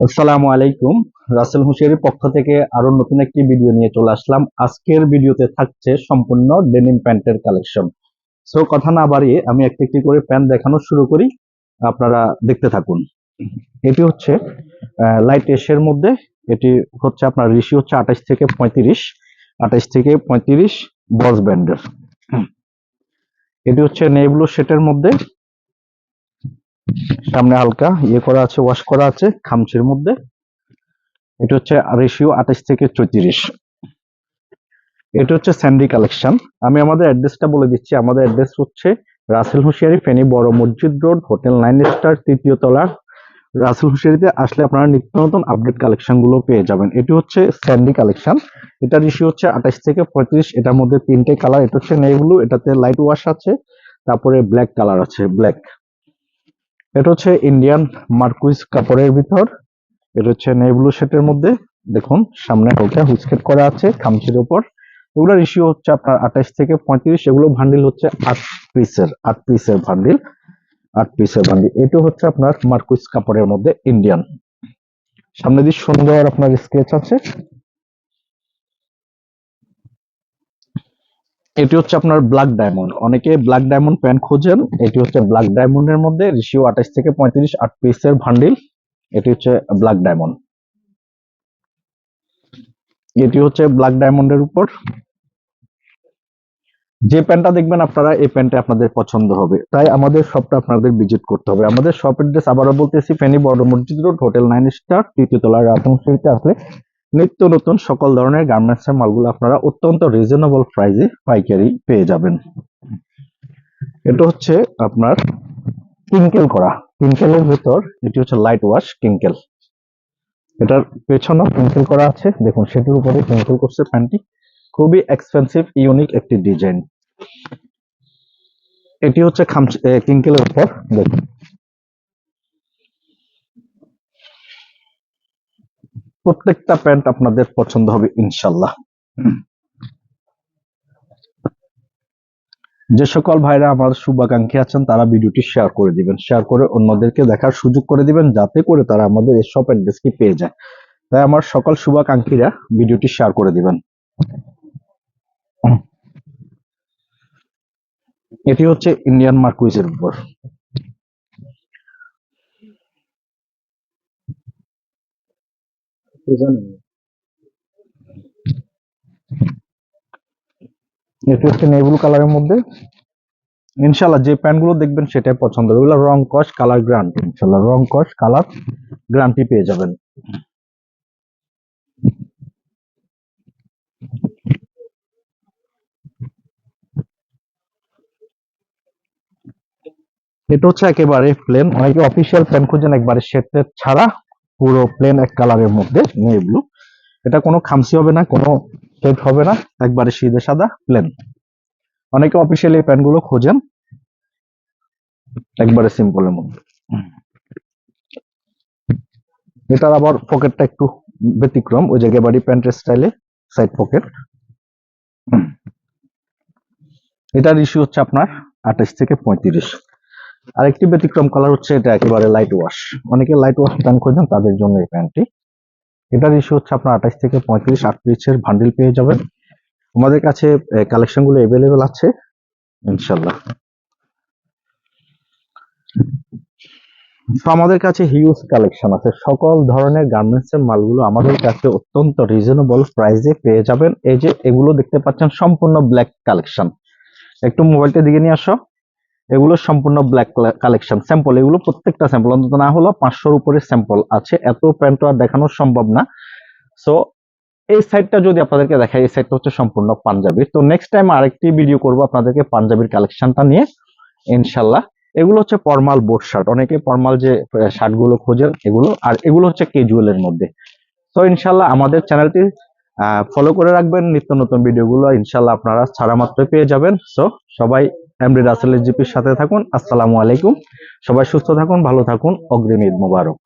আসসালামু আলাইকুম। রাসেল হুশিয়ারির পক্ষ থেকে আরও নতুন একটি ভিডিও নিয়ে চলে আসলাম। আজকের ভিডিওতে থাকছে সম্পূর্ণ ডেনিম প্যান্টের কালেকশন সো কথা না বাড়িয়ে আমি একটি একটি করে প্যান্ট দেখানো শুরু করি। আপনারা দেখতে থাকুন। এটি হচ্ছে লাইট এসের মধ্যে। এটি হচ্ছে আপনার ঋষি হচ্ছে আঠাশ থেকে পঁয়ত্রিশ। আঠাশ থেকে পঁয়ত্রিশ বস ব্যান্ডের। এটি হচ্ছে নেভলো সেটের মধ্যে। সামনে হালকা ইয়ে করা আছে ওয়াশ করা আছে, খামচির মধ্যে। এটা হচ্ছে রেশিও আঠাশ থেকে চৌত্রিশ। এটা হচ্ছে স্যান্ডি কালেকশন আমি আমাদের অ্যাড্রেসটা বলে দিচ্ছি। আমাদের অ্যাড্রেস হচ্ছে রাসেল হুশিয়ারি ফেনী বড় মসজিদ রোড, হোটেল নাইন স্টার, তৃতীয় তলা। রাসেল হুশিয়ারিতে আসলে আপনারা নিত্য নতুন আপডেট কালেকশনগুলো পেয়ে যাবেন। এটি হচ্ছে স্যান্ডি কালেকশন এটা রেশিও হচ্ছে আঠাশ থেকে পঁয়ত্রিশ। এটার মধ্যে তিনটে কালার এটা হচ্ছে নেভব্লু এটাতে লাইট ওয়াশ আছে, তারপরে ব্ল্যাক কালার আছে ব্ল্যাক এটা হচ্ছে ইন্ডিয়ান মার্কুইস কাপড়ের ভিতর। এটা হচ্ছে নেভব্লু সেটের মধ্যে। দেখুন, সামনে হালকা হুইস্কেট করা আছে খামচির উপর। এগুলোর ইস্যু হচ্ছে আপনার আঠাশ থেকে পঁয়ত্রিশ, এগুলো ভান্ডিল হচ্ছে আট পিসের আট পিসের ভান্ডিল আট পিসের ভান্ডিল এটা হচ্ছে আপনার মার্কুইস কাপড়ের মধ্যে ইন্ডিয়ান সামনে দিয়ে সুন্দর আপনার স্কেচ আছে। এটি হচ্ছে আপনার ব্ল্যাক ডায়মন্ড অনেকে ব্ল্যাক ডায়মন্ড প্যান্ট খোঁজেন। এটি হচ্ছে ব্ল্যাক ডায়মন্ডের মধ্যে রিসিও আঠাশ থেকে পঁয়ত্রিশ আট পিসের ভান্ডিল এটি হচ্ছে ব্ল্যাক ডায়মন্ড এটি হচ্ছে ব্ল্যাক ডায়মন্ডের উপর। যে প্যান্টটা দেখবেন আপনারা, এই প্যান্টে আপনাদের পছন্দ হবে। তাই আমাদের শপটা আপনাদের ভিজিট করতে হবে। আমাদের শপ অ্যাড্রেস আবারও বলতেছি, ফেনী বড় মসজিদ রোড, হোটেল নাইন স্টার, তৃতীয় তলার রাতন আসলে নিত্য নতুন সকল ধরনের গার্মেন্টস এর মালগুলো আপনারা অত্যন্ত রিজনেবল প্রাইসে পাইকারি পেয়ে যাবেন। এটা হচ্ছে আপনার কিঙ্কেল করা। কিঙ্কেলের ভেতর এটি হচ্ছে লাইট ওয়াশ কিঙ্কেল এটার পেছনে কিঙ্কেল করা আছে। দেখুন, সেটির উপরে কিঙ্কেল করছে প্যান্টটি। খুবই এক্সপেন্সিভ ইউনিক একটি ডিজাইন এটি হচ্ছে কিঙ্কেলের উপর। দেখুন। প্রত্যেকটা প্যান্ট আপনাদের পছন্দ হবে ইনশাল্লাহ যে সকল ভাইরা আমার শুভাকাঙ্ক্ষী আছেন, তারা ভিডিওটি শেয়ার করে দিবেন। শেয়ার করে অন্যদেরকে দেখার সুযোগ করে দিবেন, যাতে করে তারা আমাদের এই শপ অ্যাড্রেসটি পেয়ে যায়। তাই আমার সকল শুভাকাঙ্ক্ষীরা ভিডিওটি শেয়ার করে দিবেন। এটি হচ্ছে ইন্ডিয়ান মার্কুইজের উপর। এটি হচ্ছে নেভুল কালারের মধ্যে। ইনশাল্লাহ যে প্যান্টগুলো দেখবেন সেটাই পছন্দ হবে। রং কস, কালার গ্রান্টি। ইনশাল্লাহ রং কস, কালার গ্রান্টি পেয়ে যাবেন। এটা হচ্ছে একেবারে প্লেন অনেকে অফিসিয়াল প্যান্ট খুঁজেন একবারে শেড ছাড়া। পুরো প্লেন এক কালারের মধ্যে নেই ব্লু এটা কোনো খামসি হবে না, কোনো শেড হবে না, একবারে সিধে সাদা প্লেন অনেকে অফিসিয়ালি এই প্যান্টগুলো খোঁজেন, একবারে সিম্পলের মধ্যে। এটার আবার পকেটটা একটু ব্যতিক্রম, ওই জায়গায় বাড়ি প্যান্টের স্টাইলে সাইড পকেট এটার ইস্যু হচ্ছে আপনার আঠাশ থেকে পঁয়ত্রিশ। আরেকটি ব্যতিক্রম কালার হচ্ছে এটা একেবারে লাইট ওয়াশ অনেকে লাইট ওয়াশ প্যান্ট খোঁজেন তাদের জন্য এই প্যান্টটি এটার ইস্যু হচ্ছে আপনার আঠাশ থেকে পঁয়ত্রিশ আটত্রিশের ভান্ডিল পেয়ে যাবেন। আমাদের কাছে কালেকশনগুলো এভেলেবেল আছে, ইনশাল্লাহ। আমাদের কাছে হিউজ কালেকশন আছে। সকল ধরনের গার্মেন্টস এর মালগুলো আমাদের কাছে অত্যন্ত রিজনেবল প্রাইসে পেয়ে যাবেন। এই যে, এগুলো দেখতে পাচ্ছেন সম্পূর্ণ ব্ল্যাক কালেকশন একটু মোবাইলটা দিকে নিয়ে আসো। এগুলো সম্পূর্ণ ব্ল্যাক কালেকশন স্যাম্পল এগুলো প্রত্যেকটা স্যাম্পল অন্তত না হলো পাঁচশোর উপরে স্যাম্পল আছে। এত প্যান্ট আর দেখানো সম্ভব না। সো এই সাইডটা যদি আপনাদেরকে দেখায় এই সাইডটা হচ্ছে সম্পূর্ণ পাঞ্জাবির তো নেক্সট টাইম আরেকটি ভিডিও করব আপনাদেরকে পাঞ্জাবির কালেকশনটা নিয়ে ইনশাল্লাহ এগুলো হচ্ছে পরমাল বোর্ড শার্ট অনেকে পরমাল যে শার্টগুলো খোঁজেন এগুলো, আর এগুলো হচ্ছে কেজুয়ালের মধ্যে। তো ইনশাল্লাহ আমাদের চ্যানেলটি ফলো করে রাখবেন। নিত্য নতুন ভিডিওগুলো ইনশাল্লাহ আপনারা ছাড়া মাত্র পেয়ে যাবেন। সো সবাই এমডি রাসেলের জিপির সাথে থাকুন। আসসালামু আলাইকুম। সবাই সুস্থ থাকুন, ভালো থাকুন। অগ্রিম ঈদ মুবারক।